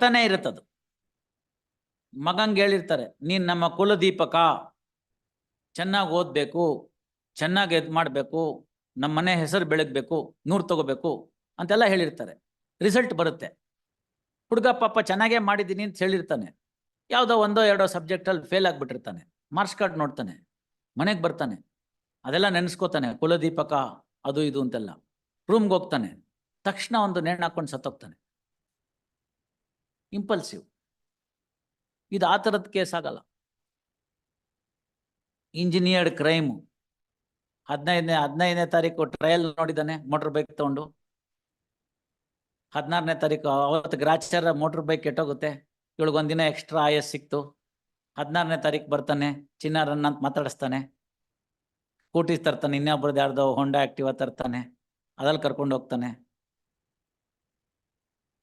ಬರ್ತಾನೆ ಇರುತ್ತದು. ಮಗಂಗೆ ಹೇಳಿರ್ತಾರೆ, ನೀನ್ ನಮ್ಮ ಕುಲದೀಪಕ. ಚೆನ್ನಾಗಿ ಓದ್ಬೇಕು, ಚೆನ್ನಾಗಿ ಇದು ಮಾಡಬೇಕು ನಮ್ಮ ಮನೆ ಹೆಸರು ಬೆಳಗ್ಬೇಕು, ನೂರು ತಗೋಬೇಕು ಅಂತೆಲ್ಲ ಹೇಳಿರ್ತಾರೆ. ರಿಸಲ್ಟ್ ಬರುತ್ತೆ. ಹುಡುಗ ಪಾಪ ಚೆನ್ನಾಗೇ ಮಾಡಿದ್ದೀನಿ ಅಂತ ಹೇಳಿರ್ತಾನೆ. ಯಾವುದೋ ಒಂದೋ ಎರಡೋ ಸಬ್ಜೆಕ್ಟಲ್ಲಿ ಫೇಲ್ ಆಗಿಬಿಟ್ಟಿರ್ತಾನೆ. ಮಾರ್ಕ್ಸ್ ಕಾರ್ಡ್ ನೋಡ್ತಾನೆ. ಮನೆಗೆ ಬರ್ತಾನೆ. ಅದೆಲ್ಲ ನೆನೆಸ್ಕೋತಾನೆ, ಕುಲದೀಪಕ, ಅದು ಇದು ಅಂತೆಲ್ಲ. ರೂಮ್ಗೆ ಹೋಗ್ತಾನೆ. ತಕ್ಷಣ ಒಂದು ನೇಣು ಹಾಕೊಂಡು ಸತ್ತೋಗ್ತಾನೆ. ಇಂಪಲ್ಸಿವ್ ಇದು ಆ ಥರದ ಕೇಸ್ ಆಗಲ್ಲ. ಇಂಜಿನಿಯರ್ಡ್ ಕ್ರೈಮು ಹದಿನೈದನೇ ಹದಿನೈದನೇ ತಾರೀಕು ಟ್ರಯಲ್ ನೋಡಿದ್ದಾನೆ ಮೋಟ್ರ್ ಬೈಕ್ ತಗೊಂಡು. ಹದಿನಾರನೇ ತಾರೀಕು, ಅವತ್ತು ಗ್ರಾಚಾರ ಮೋಟ್ರ್ ಬೈಕ್ ಕೆಟ್ಟೋಗುತ್ತೆ. ಇವಳಿಗೆ ಒಂದಿನ ಎಕ್ಸ್ಟ್ರಾ ಆಯಸ್ ಸಿಕ್ತು. ಹದಿನಾರನೇ ತಾರೀಕು ಬರ್ತಾನೆ ಚಿನ್ನಾರನ್ನ ಅಂತ ಮಾತಾಡಿಸ್ತಾನೆ. ಸ್ಕೂಟೀಸ್ ತರ್ತಾನೆ, ಇನ್ನೊಬ್ರದ್ದು ಯಾರ್ದೋ ಹೊಂಡಾ ಆಕ್ಟಿವಾ ತರ್ತಾನೆ. ಅದ್ರಲ್ಲಿ ಕರ್ಕೊಂಡು ಹೋಗ್ತಾನೆ.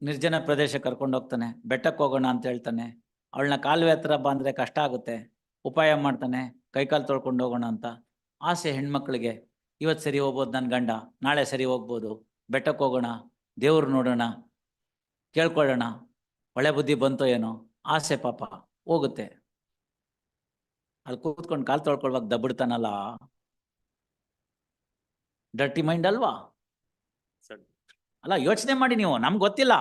ನಿರ್ಜನ ಪ್ರದೇಶ ಕರ್ಕೊಂಡು ಹೋಗ್ತಾನೆ. ಬೆಟ್ಟಕ್ಕೆ ಹೋಗೋಣ ಅಂತ ಹೇಳ್ತಾನೆ. ಅವಳನ್ನ ಕಾಲುವೆ ಹತ್ರ ಬಂದ್ರೆ ಕಷ್ಟ ಆಗುತ್ತೆ. ಉಪಾಯ ಮಾಡ್ತಾನೆ. ಕೈಕಾಲು ತೊಳ್ಕೊಂಡು ಹೋಗೋಣ ಅಂತ. ಆಸೆ ಹೆಣ್ಮಕ್ಳಿಗೆ. ಇವತ್ತು ಸರಿ ಹೋಗ್ಬೋದು ನನ್ನ ಗಂಡ. ನಾಳೆ ಸರಿ ಹೋಗ್ಬೋದು. ಬೆಟ್ಟಕ್ಕೆ ಹೋಗೋಣ. ದೇವ್ರು ನೋಡೋಣ. ಕೇಳ್ಕೊಳ್ಳೋಣ. ಒಳ್ಳೆ ಬುದ್ಧಿ ಬಂತೋ ಏನೋ? ಆಸೆ ಪಾಪ. ಹೋಗುತ್ತೆ. ಅಲ್ಲಿ ಕೂತ್ಕೊಂಡು ಕಾಲು ತೊಳ್ಕೊಳ್ವಾಗ ದಬ್ಬಿಡ್ತಾನಲ್ಲ. ಡರ್ಟಿ ಮೈಂಡ್ ಅಲ್ವಾ? ಅಲ್ಲ, ಯೋಚನೆ ಮಾಡಿ ನೀವು, ನಮ್ಗೆ ಗೊತ್ತಿಲ್ಲ.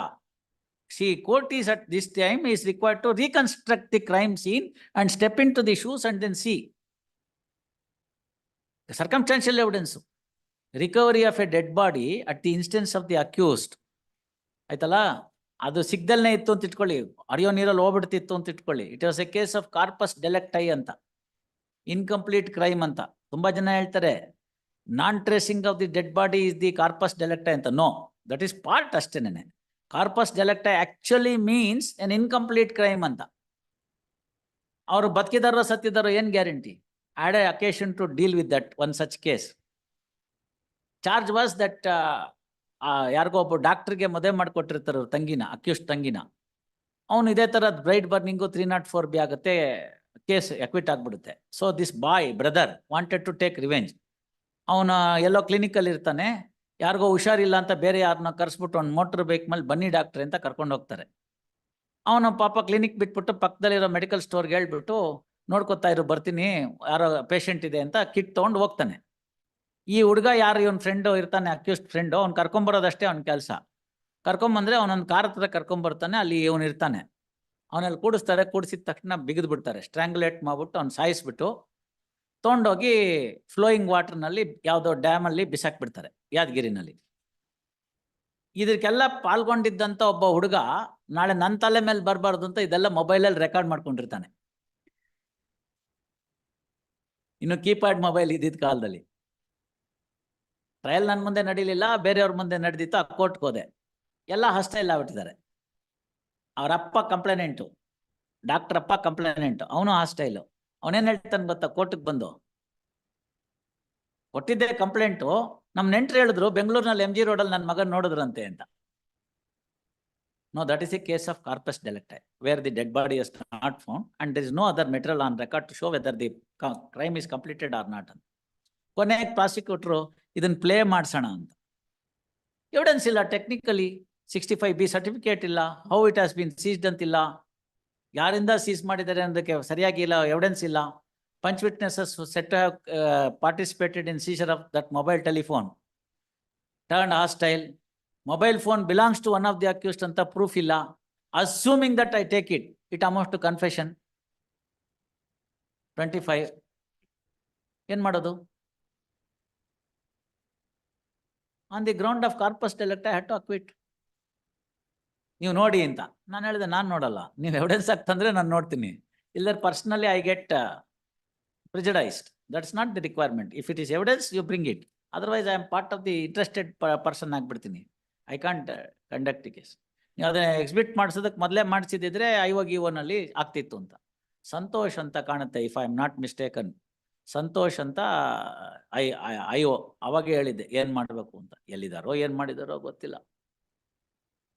See court is at this time is required to reconstruct the crime scene and step in to the shoes and then see circumstantial evidence recovery of a dead body at the instance of the accused ಆಯ್ತಲ್ಲ? ಅದು ಸಿಗ್ದಲ್ನೇ ಇತ್ತು ಅಂತ ಇಟ್ಕೊಳ್ಳಿ. ಅರಿಯೋ ನೀರಲ್ಲಿ ಹೋಗ್ಬಿಡ್ತಿತ್ತು ಅಂತ ಇಟ್ಕೊಳ್ಳಿ. It was a case of corpus delicti ಅಂತ. ಇನ್ಕಂಪ್ಲೀಟ್ ಕ್ರೈಮ್ ಅಂತ. ತುಂಬಾ ಜನ ಹೇಳ್ತಾರೆ non tracing of the dead body is the corpus delicti ಅಂತ. ನೋ ದಟ್ ಈಸ್ ಪಾರ್ಟ್ ಅಷ್ಟೇನೆ corpus delicti actually means an incomplete crime ಅಂತ. ಅವರು ಬದುಕಿದಾರೋ ಸತ್ತಿದಾರೋ ಏನು guarantee had a occasion to deal with that one such case charge was that ಯಾರಿಗೋ ಒಬ್ಬ ಡಾಕ್ಟರ್ಗೆ ಮದುವೆ ಮಾಡಿಕೊಟ್ಟಿರ್ತಾರೆ ತಂಗಿನ ಅಕ್ಯೂಸ್ ತಂಗಿನ. ಅವನು ಇದೇ ಥರದ್ದು bright burning three nought four B ಆಗುತ್ತೆ ಕೇಸ್ ಎಕ್ವಿಟ್ ಆಗಿಬಿಡುತ್ತೆ. So this boy brother wanted to take revenge ಅವನ ಎಲ್ಲೋ ಕ್ಲಿನಿಕಲ್ಲಿ ಇರ್ತಾನೆ ಯಾರಿಗೋ ಹುಷಾರಿಲ್ಲ ಅಂತ ಬೇರೆ ಯಾರನ್ನ ಕರೆಸ್ಬಿಟ್ಟು ಒಂದು ಮೋಟ್ರ್ ಬೈಕ್ ಮೇಲೆ ಬನ್ನಿ ಡಾಕ್ಟ್ರಿ ಅಂತ ಕರ್ಕೊಂಡು ಹೋಗ್ತಾರೆ. ಅವನ ಪಾಪ ಕ್ಲಿನಿಕ್ ಬಿಟ್ಬಿಟ್ಟು ಪಕ್ಕದಲ್ಲಿರೋ ಮೆಡಿಕಲ್ ಸ್ಟೋರ್ಗೆ ಹೇಳ್ಬಿಟ್ಟು, ನೋಡ್ಕೊತಾ ಇರು, ಬರ್ತೀನಿ, ಯಾರೋ ಪೇಷಂಟ್ ಇದೆ ಅಂತ ಕಿಟ್ ತೊಗೊಂಡು ಹೋಗ್ತಾನೆ. ಈ ಹುಡುಗ ಯಾರು, ಇವನ್ ಫ್ರೆಂಡು ಇರ್ತಾನೆ ಅಕ್ಯೂಸ್ಡ್ ಫ್ರೆಂಡು ಅವ್ನು ಕರ್ಕೊಂಬರೋದಷ್ಟೇ ಅವ್ನ ಕೆಲಸ. ಕರ್ಕೊಂಬಂದ್ರೆ ಅವನೊಂದು ಕಾರ್ ಹತ್ರ ಕರ್ಕೊಂಬರ್ತಾನೆ ಅಲ್ಲಿ ಇವನು ಇರ್ತಾನೆ. ಅವನಲ್ಲಿ ಕೂಡಿಸ್ತಾರೆ, ಕೂಡಿಸಿದ ತಕ್ಷಣ ಬಿಗಿದ್ಬಿಡ್ತಾರೆ ಸ್ಟ್ರ್ಯಾಂಗ್ಯುಲೇಟ್ ಮಾಡ್ಬಿಟ್ಟು ಅವ್ನು ಸಾಯಿಸ್ಬಿಟ್ಟು ತೊಗೊಂಡೋಗಿ ಫ್ಲೋಯಿಂಗ್ ವಾಟರ್ನಲ್ಲಿ ಯಾವುದೋ ಡ್ಯಾಮಲ್ಲಿ ಬಿಸಾಕ್ಬಿಡ್ತಾರೆ, ಯಾದಗಿರಿನಲ್ಲಿ. ಇದಕ್ಕೆಲ್ಲ ಪಾಲ್ಗೊಂಡಿದ್ದಂತ ಒಬ್ಬ ಹುಡುಗ ನಾಳೆ ನನ್ನ ತಲೆ ಮೇಲೆ ಬರಬಾರ್ದು ಅಂತ ಇದೆಲ್ಲ ಮೊಬೈಲಲ್ಲಿ ರೆಕಾರ್ಡ್ ಮಾಡ್ಕೊಂಡಿರ್ತಾನೆ. ಇನ್ನು ಕೀಪ್ಯಾಡ್ ಮೊಬೈಲ್ ಇದ್ದಿದ್ದ ಕಾಲದಲ್ಲಿ. ಟ್ರಯಲ್ ನನ್ನ ಮುಂದೆ ನಡೀಲಿಲ್ಲ, ಬೇರೆಯವ್ರ ಮುಂದೆ ನಡೆದಿತ್ತು, ಆ ಕೋರ್ಟ್ಗೆ ಹೋದೆ. ಎಲ್ಲ ಹಸ್ಟೈಲ್ ಆಗ್ಬಿಟ್ಟಿದ್ದಾರೆ. ಅವರಪ್ಪ ಕಂಪ್ಲೇನೆಂಟು ಡಾಕ್ಟರ್ ಅಪ್ಪ ಕಂಪ್ಲೇನೆಂಟು ಅವನು ಹಾಸ್ಟೈಲು ಅವನೇನ್ ಹೇಳ್ತಾನೆ ಗೊತ್ತಾ? ಕೋರ್ಟ್ಗೆ ಬಂದು. ಕೊಟ್ಟಿದ್ದೆ ಕಂಪ್ಲೇಂಟು. ನಮ್ ನೆಂಟ್ರು ಹೇಳಿದ್ರು, ಬೆಂಗಳೂರಿನಲ್ಲಿ ಎಂ ಜಿ ರೋಡಲ್ಲಿ ನನ್ನ ಮಗನ್ ನೋಡಿದ್ರಂತೆ ಅಂತ. No that is a case of corpus delicti where the dead body is not found and there is no other material on record to show whether the crime is completed or not ಅಂತ ಕೊನೆಗೆ ಪ್ರಾಸಿಕ್ಯೂಟ್ರು ಇದನ್ನ play ಮಾಡ್ಸೋಣ ಅಂತ. Evidence ಇಲ್ಲ technically sixty five B certificate ಇಲ್ಲ how it has been seized ಅಂತಿಲ್ಲ ಯಾರಿಂದ ಸೀಸ್ ಮಾಡಿದ್ದಾರೆ ಅನ್ನೋದಕ್ಕೆ ಸರಿಯಾಗಿ ಇಲ್ಲ ಎವಿಡೆನ್ಸ್ ಇಲ್ಲ. Punch witnesses set participated in seizure of that mobile telephone turn hostile mobile phone belongs to one of the accused ಅಂತ proof ಇಲ್ಲ. Assuming that I take it it amount to confession twenty five ಏನು ಮಾಡೋದು? On the ground of corpus delicti I had to acquit ನೀವು ನೋಡಿ ಅಂತ ನಾನು ಹೇಳಿದೆ ನಾನು ನೋಡಲ್ಲ ನೀವು ಎವಿಡೆನ್ಸ್ ಆಗ್ತಂದ್ರೆ ನಾನು ನೋಡ್ತೀನಿ ಇಲ್ಲರ್ personally I get prejudiced that's not the requirement if it is evidence you bring it otherwise I am part of the interested person ಆಗಿಬಿಡ್ತೀನಿ I can't conduct case ನೀವು ಅದನ್ನ ಎಕ್ಸಿಬಿಟ್ ಮಾಡಿಸೋದಕ್ಕೆ ಮೊದಲೇ ಮಾಡಿಸಿದ್ರೆ ಐ ಇವನಲ್ಲಿ ಆಗ್ತಿತ್ತು ಅಂತ ಸಂತೋಷ್ ಅಂತ ಕಾಣುತ್ತೆ if I am not mistaken Santosh ಅಂತ I I O ಅವಾಗೆ ಹೇಳಿದ್ದೆ ಏನು ಮಾಡಬೇಕು ಅಂತ ಎಲ್ಲಿದ್ದಾರೋ ಏನು ಮಾಡಿದಾರೋ ಗೊತ್ತಿಲ್ಲ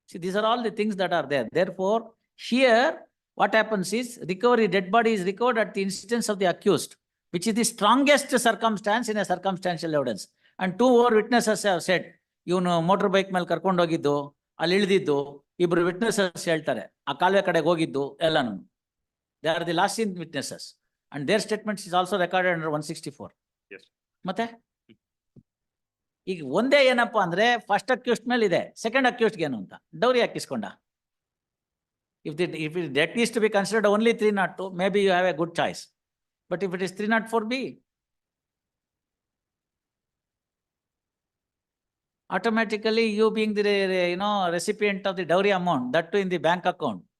See, these are all the things that are there. Therefore, here, what happens is recovery, dead body is recovered at the instance of the accused, which is the strongest circumstance in a circumstantial evidence. And two more witnesses have said, you know, motorbike ಮೇಲೆ ಕರ್ಕೊಂಡು ಹೋಗಿದ್ದು ಅಲ್ಲಿ ಇಳಿದಿದ್ದು ಇಬ್ರು witnesses ಹೇಳ್ತಾರೆ ಆ ಕಾಲುವೆ ಕಡೆಗೆ ಹೋಗಿದ್ದು ಎಲ್ಲಾನು they are the last in witnesses and their statements is also recorded under one sixty four. ಮತ್ತೆ ಈಗ ಒಂದೇ ಏನಪ್ಪಾ ಅಂದ್ರೆ ಫಸ್ಟ್ ಅಕ್ಯೂಸ್ಟ್ ಮೇಲೆ ಇದೆ ಸೆಕೆಂಡ್ ಅಕ್ಯೂಸ್ಟ್ಗೆ ಏನು ಅಂತ? ಡೌರಿ ಹಾಕಿಸ್ಕೊಂಡ. If that if it that is to be considered only three nought two maybe you have a good choice but if it is three nought four B automatically you being the you know re- you know, recipient of the dowry in the bank account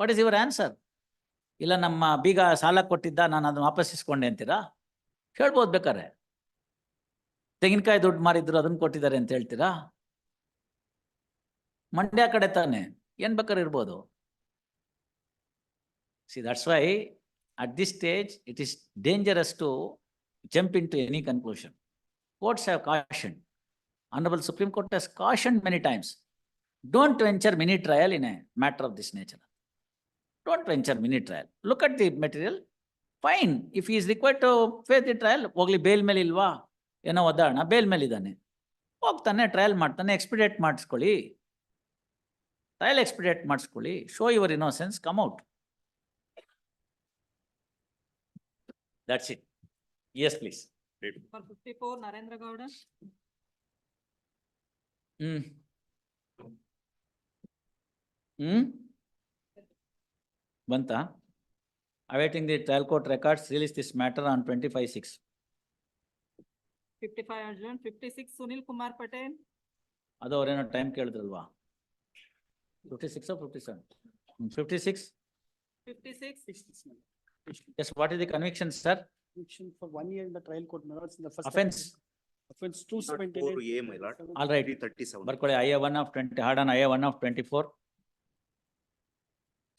what bank your answer? ಇಲ್ಲ ನಮ್ಮ ಬೀಗ ಸಾಲ ಕೊಟ್ಟಿದ್ದ ನಾನು ಅದನ್ನ ವಾಪಸ್ ಇಸ್ಕೊಂಡೆ ಅಂತೀರಾ? ಹೇಳ್ಬೋದು ಬೇಕಾರೆ ತೆಂಗಿನಕಾಯಿ ದುಡ್ಡು ಮಾರಿದ್ರು ಅದನ್ನ ಕೊಟ್ಟಿದ್ದಾರೆ ಅಂತ ಹೇಳ್ತೀರಾ ಮಂಡ್ಯ ಕಡೆ ತಾನೆ ಏನ್ ಬೇಕಾದ್ರೆ ಇರ್ಬೋದು see that's why at this stage it is dangerous to jump in to any conclusion courts have caution Supreme Court has cautioned many times, don't venture mini trial in a matter of this nature. Don't venture mini trial. Look at the material. Fine, if he is required to face the trial, ಹೋಗ್ಲಿ bail ಮೇಲೆ ಇಲ್ವಾ ಏನೋ ಒದ್ದಾಡಣ bale ಮೇಲೆ ಮೇಲಿದ್ದಾನೆ. ಹೋಗ್ತಾನೆ trial ಮಾಡ್ತಾನೆ ಎಕ್ಸ್ಪಿಡೇಟ್ ಮಾಡಿಸ್ಕೊಳ್ಳಿ. Trial expedite ಮಾಡಿಸ್ಕೊಳ್ಳಿ. Show your innocence come out that's it yes please Narendra Gowda hmm hmm ಬಂತಾ? The trial court records release this matter on twenty five six 55-56, Sunil Kumar Patel. That's why I have time. 56 or 57? 56? 56. Yes, what is the conviction, sir? Conviction for one year in the trial court. No, in the first Offense. Time. Offense 279. All right. 37. I have one of 20. Hard on I have one of 24.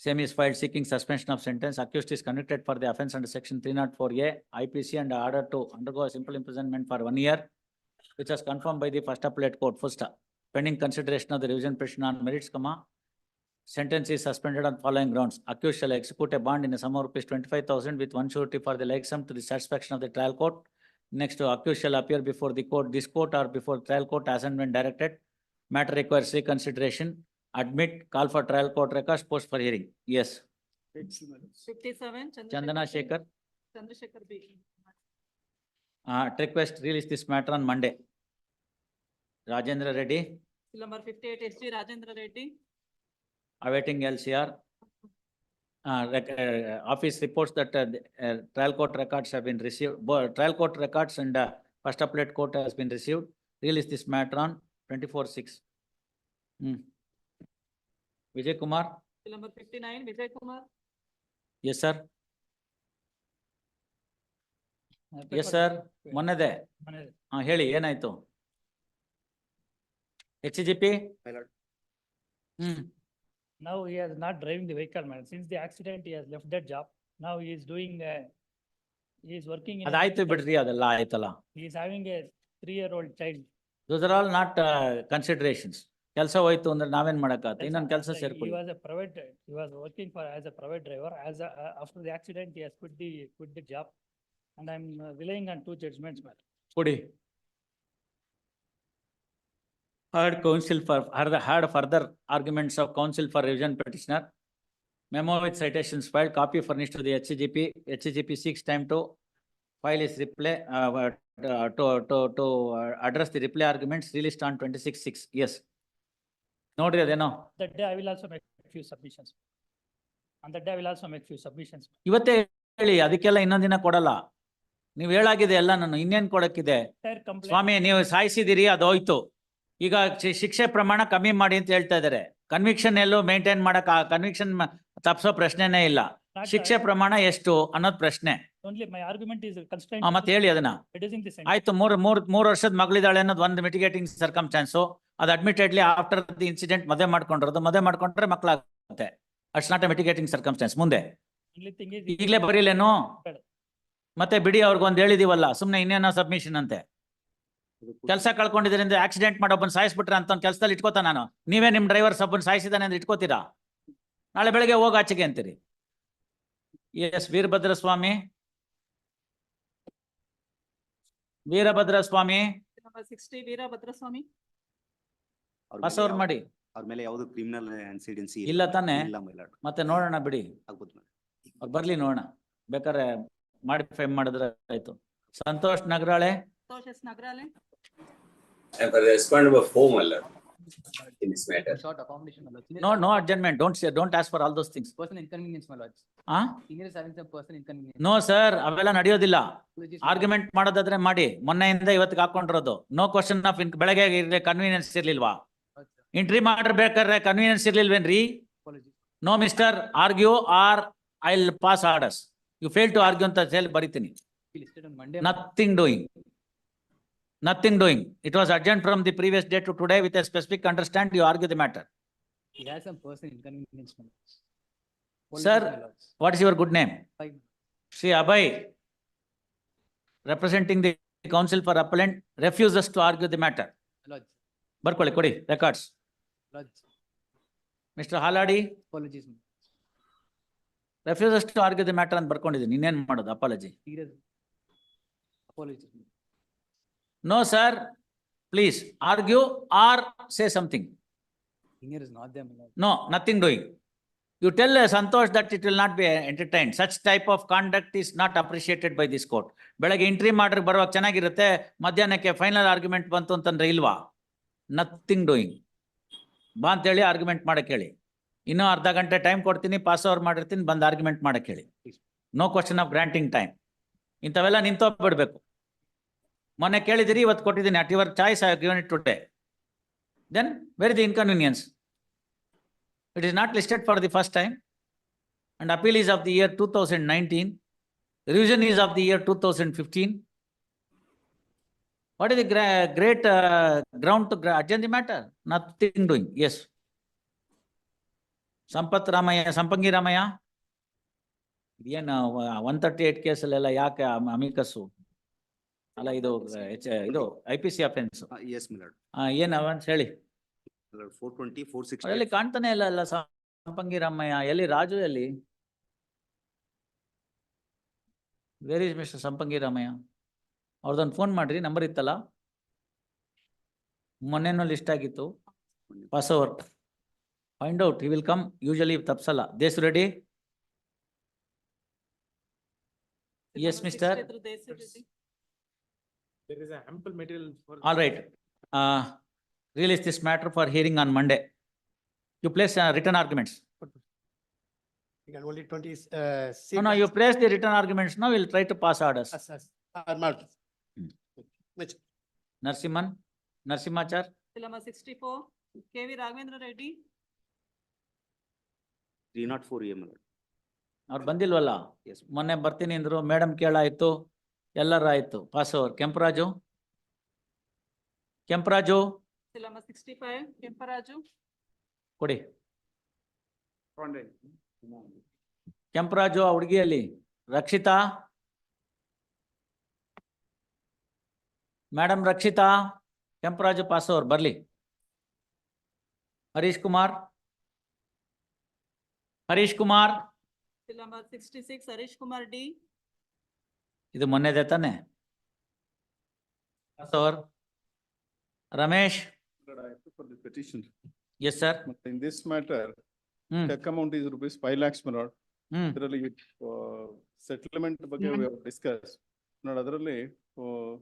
Same is filed seeking suspension of sentence. Accused is convicted for the offence under section three not four A IPC and ordered to undergo a simple imprisonment for one year, which was confirmed by the first appellate court, stop. Pending consideration of the revision petition on merits, comma, sentence is suspended on following grounds. Accused shall execute a bond in a sum of rupees twenty-five thousand with one surety for the like sum to the satisfaction of the trial court. Next, accused shall appear before the court, this court or before trial court as and when directed. Matter requires reconsideration. Admit, call for trial court records, post for hearing. Yes. Eight, my lords. fifty-seven Chandana Shekhar, Chandrasekhar B. uh, request release this matter on Monday. Rajendra Reddy, Bill number fifty-eight S G Rajendra Reddy, awaiting LCR. Uh, rec- uh, office reports that uh, the, uh, trial court records have been received, bo- trial court records and uh, first appellate court has been received. Release this matter on twenty-four six. Hmm. Vijay Kumar, Bill number fifty-nine Vijay Kumar, yes, sir. Yes, sir. ಮೊನ್ನೆದೆ. ಹಾ, ಹೇಳಿ ಏನಾಯ್ತು? H G P? My lord. Hmm. Now he is not driving the vehicle, man. Since the accident, he has left that job. Now he is doing, uh, he is working in. a ಅದಾಯ್ತು chemical- ಬಿಡ್ರಿ ಅದೆಲ್ಲ ಆಯ್ತಲ್ಲ. He is having a three-year-old child. Those are all not uh, considerations. ಕೆಲಸ ಹೋಯ್ತು ಅಂದ್ರೆ ನಾವೇನ್ ಮಾಡಕ್ಕಾಗತ್ತೆ? That's ಇನ್ನೊಂದ್ all. ಕೆಲಸ Like, He ಸೇರ್ಕೊಳ್ಳಿ. was a private, he was working for, as a private driver. As a, uh, after the accident, he has quit the, quit the job. And I'm uh, relying on two judgments, man. ಕೊಡಿ. Heard counsel for, heard heard further arguments of counsel for revision petitioner. Memo with citations filed, copy furnished to the HCGP. HCGP seeks time to file his reply, uh, uh, to, to, to uh, address the reply arguments released on twenty-six six, yes. ನೋಡ್ರಿ ಅದೇನೋ, That day I will also make few submissions. On that day I will also make few submissions. ಇವತ್ತೇ ಹೇಳಿ, ಅದಕ್ಕೆಲ್ಲ ಇನ್ನೊಂದ್ ದಿನ ಕೊಡಲ್ಲ. ನೀವ್ ಹೇಳಾಗಿದೆ ಎಲ್ಲ ನಾನು ಇನ್ನೇನ್ ಕೊಡಕ್ಕಿದೆ? Entire complaint. ಸ್ವಾಮಿ ನೀವು ಸಾಯಿಸಿದಿರಿ ಅದು ಹೋಯ್ತು ಈಗ ಶಿ- ಶಿಕ್ಷೆ ಪ್ರಮಾಣ ಕಮ್ಮಿ ಮಾಡಿ ಅಂತ ಹೇಳ್ತಾ ಇದಾರೆ ಕನ್ವಿಕ್ಷನ್ ಎಲ್ಲೂ ಮೇಂಟೈನ್ ಮಾಡಕ್ ಕನ್ವಿಕ್ಷನ್ ತಪ್ಸೋ ಪ್ರಶ್ನೆನೇ ಇಲ್ಲ not, ಶಿಕ್ಷೆ ಪ್ರಮಾಣ ಎಷ್ಟು ಅನ್ನೋದ್ ಪ್ರಶ್ನೆ Only my argument is constrained. ಆ, ಮತ್ತೆ ಹೇಳಿ ಅದನ್ನ. Reducing the sentence. ಆಯ್ತು ಮೂರ್ ಮೂರ್ ಮೂರ್ ವರ್ಷದ ಮಗಳಿದಾಳೆ ಅನ್ನೋದು ಒಂದು ಮಿಟಿಗೇಟಿಂಗ್ ಸರ್ಕಮ್ಸ್ಟಾನ್ಸು ಅದು ಅಡ್ಮಿಟೆಡ್ಲಿ ಆಫ್ಟರ್ ದಿ ಇನ್ಸಿಡೆಂಟ್ ಮದುವೆ ಮಾಡ್ಕೊಂಡಿರೋದು. ಮದುವೆ ಮಾಡ್ಕೊಂಡ್ರೆ ಮಕ್ಕಳಾಗುತ್ತೆ it's not a mitigating circumstances ಮುಂದೆ. Only thing is. ಈಗಲೇ ಬರೀಲೇನು? ಬೇಡ. ಮತ್ತೆ ಬಿಡಿ ಅವ್ರಿಗೊಂದು ಹೇಳಿದೀವಲ್ಲ ಸುಮ್ನೆ ಇನ್ನೇನೋ ಸಬ್ಮಿಷನ್ ಅಂತೆ. ಕೆಲಸ ಕಳ್ಕೊಂಡಿದ್ರಿಂದ ಆಕ್ಸಿಡೆಂಟ್ ಮಾಡಿ ಒಬ್ಬನ್ ಸಾಯಿಸ್ಬಿಟ್ರೆ ಅಂತ ಒಂದು ಕೆಲಸದಲ್ಲಿ ಇಟ್ಕೋತ ನಾನು. ನೀವೇ ನಿಮ್ ಡ್ರೈವರ್ ಸಬ್ಬನ್ ಸಾಯಿಸಿದಾನೆ ಅಂತ ಇಟ್ಕೋತೀರಾ? ನಾಳೆ ಬೆಳಗ್ಗೆ ಹೋಗ ಆಚೆಗೆ ಅಂತೀರಿ. Yes Veerabhadra Swamy Veerabhadra Swamy pass over ಮಾಡಿ. ಅವ್ರ ಮೇಲೆ ಯಾವ್ದು ಕ್ರಿಮಿನಲ್ ಇನ್ಸಿಡೆನ್ಸಿ ಇಲ್ಲ. ತಾನೆ. ಇಲ್ಲ ಮೈಲಾಡ್. ಮತ್ತೆ ನೋಡೋಣ ಬಿಡಿ. ಆಗ್ಬೋದು madam. ಅವ್ರು ಬರ್ಲಿ ನೋಡೋಣ. ಬೇಕಾದ್ರೆ ಮಾಡಿಫೈ ಮಾಡಿದ್ರೆ ಆಯ್ತು. Santosh Nagarale. Santosh S Nagarale I have responded of home alert in this matter. Short accommodation, my lord. Senior all those things. Personal inconvenience, my lord. ಆ Senior is having some personal inconvenience. No, sir. ಅವೆಲ್ಲ ನಡೆಯೋದಿಲ್ಲ Apologies, my lord. Argument ಮಾಡೋದಾದ್ರೆ ಮಾಡಿ ಮೊನ್ನೆಯಿಂದ ಇವತ್ತಿಗೆ ಹಾಕೊಂಡಿರೋದು no question of ಬೆಳಗ್ಗೆ ಇರ್ಲಿ convenience ಇರ್ಲಿಲ್ವಾ Right, sir. Entry ಮಾಡಿರ್ಬೇಕಾದ್ರೆ ಕನ್ವೀನಿಯನ್ಸ್ ಇರ್ಲಿಲ್ವೇನ್ರಿ Apologies. No mister argue or I fail pass orders you fail to argue ಅಂತ ಹೇಳಿ ಬರಿತೀನಿ He listed on Monday. my lord. nothing doing. Nothing doing. It was urgent from the previous day to today with a specific understand, you argue the matter. He has some personal inconvenience, my lord. Apologies, Sir. my lords. What is your good name? Fine. Sri Abhay, representing the council for appellant, refuses to argue the matter. My lords, ಬರ್ಕೊಳ್ಳಿ ಕೊಡಿ records. lords, Mr. Haladi apologies. my lord. refuses to argue the matter ಅಂತ ಬರ್ಕೊಂಡಿದ್ದೀನಿ. ಇನ್ನೇನ್ ಮಾಡೋದು apology? Serious. Apologies. my lord. No, sir. Please argue or say something. finger is not there. No, nothing doing. You tell uh, Santosh that it will not be uh, entertained. Such type of conduct is not appreciated by this court. ಬೆಳಗ್ಗೆ entry ಮಾಡ್ರಿ ಬರುವಾಗ ಚೆನ್ನಾಗಿರುತ್ತೆ, ಮಧ್ಯಾಹ್ನಕ್ಕೆ final argument ಬಂತು ಅಂತಂದ್ರೆ ಇಲ್ವಾ? Nothing doing. ಬಾ ಅಂತೇಳಿ ಆರ್ಗ್ಯುಮೆಂಟ್ ಮಾಡಕ್ಕೆ ಹೇಳಿ. ಇನ್ನೂ ಅರ್ಧ ಗಂಟೆ ಟೈಮ್ ಕೊಡ್ತೀನಿ, ಪಾಸ್ ಓವರ್ ಮಾಡಿರ್ತೀನಿ, ಬಂದು ಆರ್ಗ್ಯುಮೆಂಟ್ ಮಾಡಕ್ಕೆ ಹೇಳಿ. No question of granting time. ಇಂಥವೆಲ್ಲ ನಿಂತೋಗ್ಬಿಡ್ಬೇಕು. ಮೊನ್ನೆ ಕೇಳಿದಿರಿ, ಇವತ್ತು ಕೊಟ್ಟಿದ್ದೀನಿ, at your choice I given it today. Then where is the inconvenience? It is not listed for the first time. And appeal is of the year two thousand nineteen. Revision is of the year two thousand fifteen. What is the gra- great uh, ground to gra- adjourn the matter? Nothing doing, yes. Sampath Ramaiah, Sampangi Ramaiah? ಏನು one thirty eight ಕೇಸಲ್ಲೆಲ್ಲ ಯಾಕೆ ಅಮಿಕಸ್ಸು? ಅಲ್ಲ ಇದು ಇದು I P C offence. Yes, mylord. ಏನ್ ಅವನ್ಸ್ ಹೇಳಿ? Four twenty, four ಎಲ್ಲಿ ಕಾಣ್ತಾನೆ ಇಲ್ಲ ಅಲ್ಲ ಸಂಪಂಗಿ ರಾಮಯ್ಯ ಎಲ್ಲಿ ರಾಜು ಎಲ್ಲಿ? Where is mister Sampangi Ramaiah? ಅವ್ರದೊಂದು phone ಮಾಡ್ರಿ ನಂಬರ್ ಇತ್ತಲ್ಲ? ಮೊನ್ನೆನೂ ಲಿಸ್ಟ್ ಆಗಿತ್ತು. Pass over find out he will come usually ತಪ್ಸಲ್ಲ. Does ready yes Number There is a ample material for. All right release this matter for hearing on Monday you place return arguments You can only twenty, uh. No, no, you place the written arguments now, we'll try to pass orders. Hmm. Narsimhan, Narsimachar, Bill number sixty-four, KV Raghavendra Reddy, Three not four A, mylord. ಅವ್ರು ಬಂದಿಲ್ವಲ್ಲ? Yes. ಮೊನ್ನೆ ಬರ್ತೀನಿ ಅಂದ್ರು, madam ಕೇಳಾಯ್ತು, ಎಲ್ಲರ ಆಯ್ತು, pass over, Kemparaju? Kemparaju, Kemparaju, ಕೊಡಿ, ಕೆಂಪರಾಜು ಆ ಹುಡುಗಿಯಲ್ಲಿ, Rakshita? Madam Rakshita, Kemparaju pass over, ಬರ್ಲಿ. Harish Kumar? Harish Kumar? Sixty six Harish Kumar D ಇದು ಮೊನ್ನೆದೆ ತಾನೆ? Sir Ramesh? Yes sir. Check amount is rupees five lakhs, my lord. Hmm. ಅದರಲ್ಲಿ uh, settlement ಬಗ್ಗೆ discussed. ನೋಡಿ ಅದರಲ್ಲಿ, uh,